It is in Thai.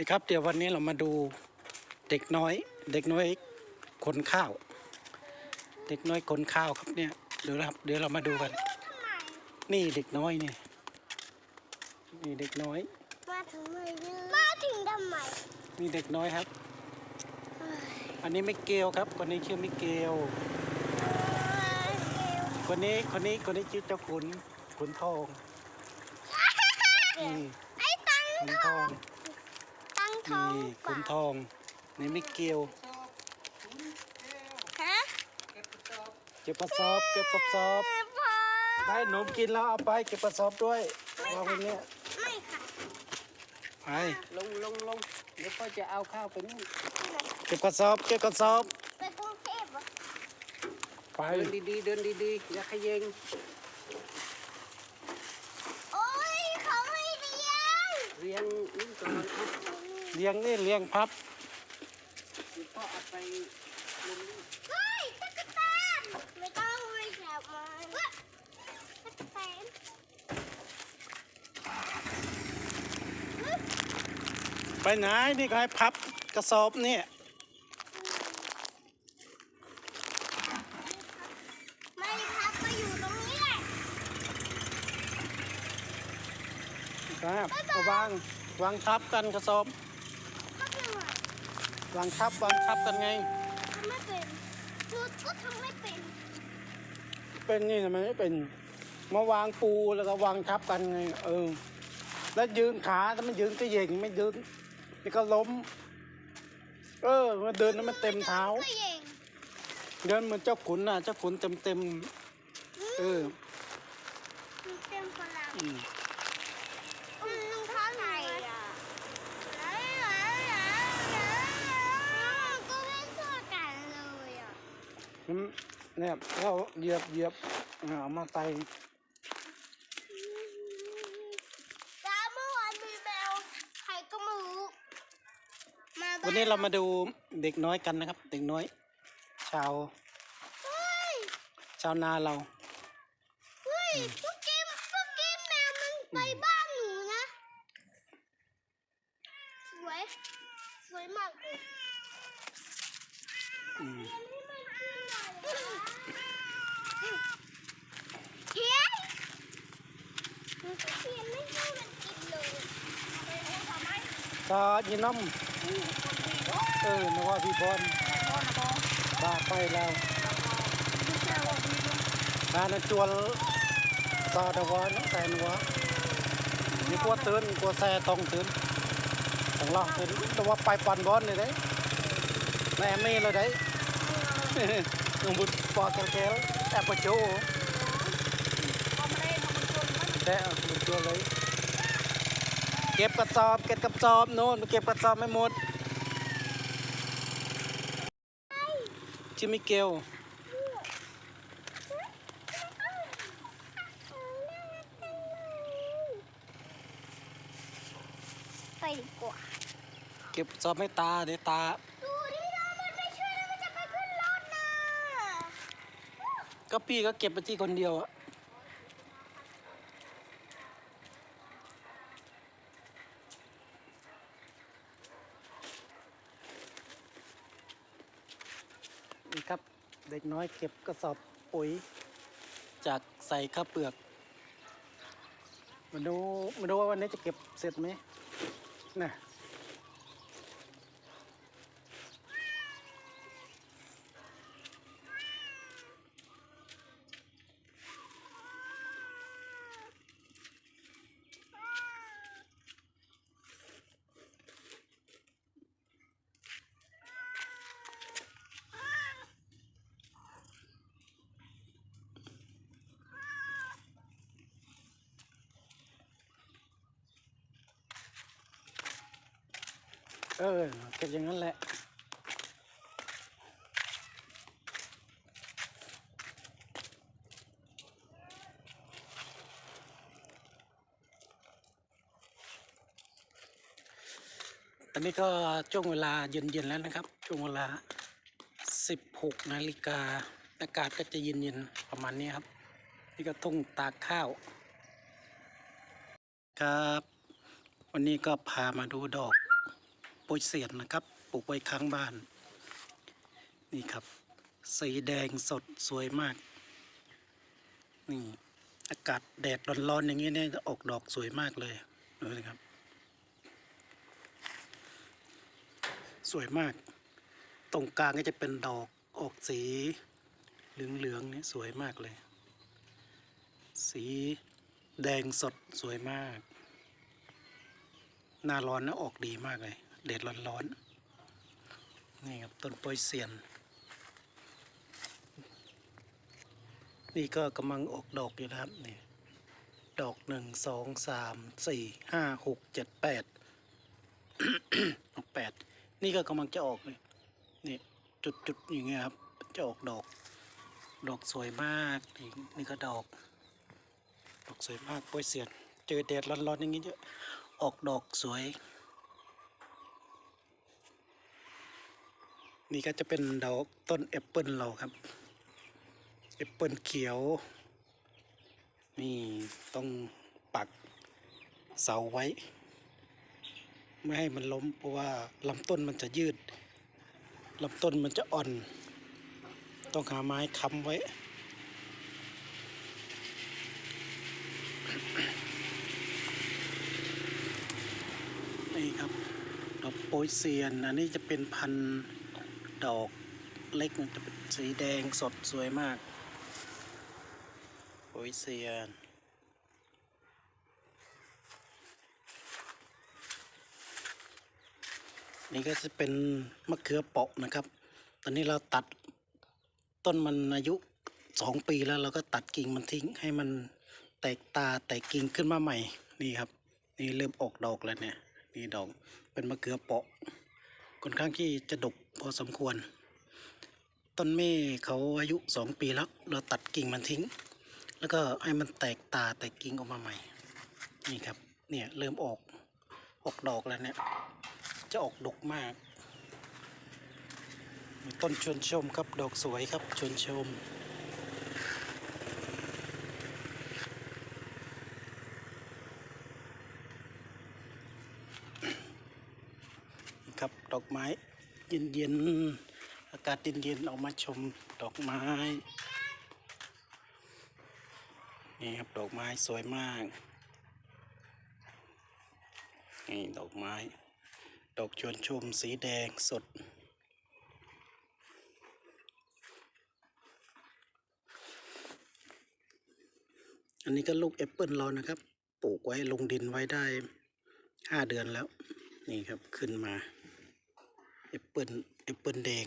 ดีครับเดี๋ยววันนี้เรามาดูเด็กน้อย เด็กน้อยขนข้าว เด็กน้อยขนข้าวครับเนี่ยเดี๋ยวนะครับเดี๋ยวเรามาดูกัน นี่เด็กน้อยนี่นี่เด็กน้อย มาถึงเลยมาถึงทำไมนี่เด็กน้อยครับเอ้ยอันนี้ไม่เกลครับคนนี้ชื่อไม่เกลเอ้ยเร็วคนนี้คนนี้คนนี้ชื่อเจ้าขุนขุนทองนี่ไอ้ตังขุนททอองงตัง ทองนี่เปขุล่านทองนี่ไม่เกลฮะเก็บกระสอบเก็บกระสอบเอ้ยพอได้หนมกินแล้วเอาไปเก็บกระสอบด้วยวางไว้เนี่ยไม่ค่ะไปลงลงลงเดี๋ยวก็จะเอาข้าวไปนู่นเก็บกระสอบเก็บกระสอบไปกรุงเทพเหรอไปเดินดีๆเดินดีๆอย่าขยง โอ้ยเขาไม่เลี้ยง เรียงนี่ก่อนเอา เลี้ยงนี่เลี้ยงพับเดี๋ยวพ่อเอาไปลงนี่เฮ้ยตะกะแตนไม่ต้องไปจับมันตะกะแตนไปไหนนี่ก็ให้พับกระสอบเนี่ยไม่พับก็อยู่ตรงนี้แหละครับเอาวางวางทับกันกระสอบพับยังไง วางทับวางทับกันไงทำไม่เป็นชุดก็ทำไม่เป็น เป็นนี่ทำไมไม่เป็น มาวางปูแล้วก็วางทับกันไง เออ แล้วยืนขาถ้ามันยืนก็เหย่งไม่ยืนนี่ก็ล้ม เออมาเดินแล้วมันเต็มเท้า ก็เย่งเดินเหมือนเจ้าขุนน่ะ เจ้าขุนเต็มเต็มๆเออ มันเต็มพลัง อืม อืมรองเท้าไหนอะไหนไหนไหนไหนก็ไม่เท่ากันเลยอะ อืม เนี่ยเราเหยียบเหยียบอ่าเอามาใส่แต่เมื่อวานมีแมวใครก็ไม่รู้มาบ้วันนี้เรามาดูเด็กน้อยกันนะครับ เด็กน้อย ชาวเฮ้ยชาวนาเราเฮ้ยเมื่อกี้เมื่อกี้แมวมันไปบ้านหนูนะสวยสวยมากเลย อืม เทียนเทียนไม่ให้มันกินเลย ก็ยินน้ำเออนึกว่าพี่บอลบาไปแล้วงานจวนซาดวานแซนวะนี่กลัวตื่นกลัวแซ่ตองตื่นของเราตื่นแต่ว่าไปปันบอลเลยเด้แม่ไม่เลยเด้ยังบุดปอดกระเกลแอบประโจแต่บุดตัวเลย เก็บกระสอบ เก็บกระสอบโน่นเก็บกระสอบไม่หมดชิมิเกลไปดีกว่าเก็บกระสอบไม่ตาเดี๋ยวตา ดูดิน้องมันไม่ช่วยแล้วมันจะไปขึ้นรถนะก็พี่ก็เก็บไปที่คนเดียวอะ นี่ครับ เด็กน้อยเก็บกระสอบปุ๋ย จากใส่ข้าวเปลือกมาดูมาดูว่าวันนี้จะเก็บเสร็จไหมน่ะ เออเก็บอย่างนั้นแหละตอนนี้ก็ช่วงเวลาเย็นๆแล้วนะครับ ช่วงเวลา 16 นาฬิกาอากาศก็จะเย็นๆประมาณนี้ครับ นี่ก็ทุ่งตากข้าว ครับ วันนี้ก็พามาดูดอก โปยเสียนนะครับ ปลูกไว้ข้างบ้าน นี่ครับ สีแดงสดสวยมาก นี่ อากาศแดดร้อนๆอย่างนี้เนี่ยออกดอกสวยมากเลยดูนะครับ สวยมาก ตรงกลางก็จะเป็นดอกออกสี เหลืองๆนี่สวยมากเลย สีแดงสดสวยมาก หน้าร้อนนะออกดีมากเลย แดดร้อนๆนี่ครับต้นโปยเซียน นี่ก็กำลังออกดอกอยู่นะครับนี่ดอกหนึ่งสองสามสี่ห้าหกเจ็ดแปดออกแปดนี่ก็กำลังจะออกเลยนี่จุดจุดๆอย่างเงี้ยครับ จะออกดอก ดอกสวยมากนี่นี่ก็ดอก ดอกสวยมากโปยเซียน เจอแดดร้อนๆอย่างนี้จะออกดอกสวย นี่ก็จะเป็นดอกต้นแอปเปิลเราครับแอปเปิลเขียว นี่ต้องปักเสาไว้ ไม่ให้มันล้มเพราะว่าลำต้นมันจะยืดลำต้นมันจะอ่อน ต้องหาไม้ค้ำไว้ นี่ครับดอกโปยเซียน อันนี้จะเป็นพันธุ์ ดอกเล็กจะเป็นสีแดงสดสวยมากโปยเซียนนี่ก็จะเป็นมะเขือเปาะนะครับ ตอนนี้เราตัดต้นมันอายุสองปีแล้วเราก็ตัดกิ่งมันทิ้งให้มันแตกตาแตกกิ่งขึ้นมาใหม่ นี่ครับ นี่เริ่มออกดอกแล้วเนี่ย นี่ดอกเป็นมะเขือเปาะ ค่อนข้างที่จะดกพอสมควร ต้นเม่เขาอายุสองปีแล้วเราตัดกิ่งมันทิ้ง แล้วก็ให้มันแตกตาแตกกิ่งออกมาใหม่ นี่ครับ เนี่ยเริ่มออกออกดอกแล้วเนี่ย จะออกดกมาก ต้นชวนชมครับดอกสวยครับชวนชม นี่ครับ ดอกไม้ เย็นๆ อากาศเย็นเย็นๆ ออกมาชมดอกไม้ นี่ครับดอกไม้สวยมาก นี่ดอกไม้ ดอกชวนชมสีแดงสด อันนี้ก็ลูกแอปเปิลเรานะครับ ปลูกไว้ลงดินไว้ได้ห้าเดือนแล้ว นี่ครับขึ้นมา แอปเปิลแอปเปิลแดง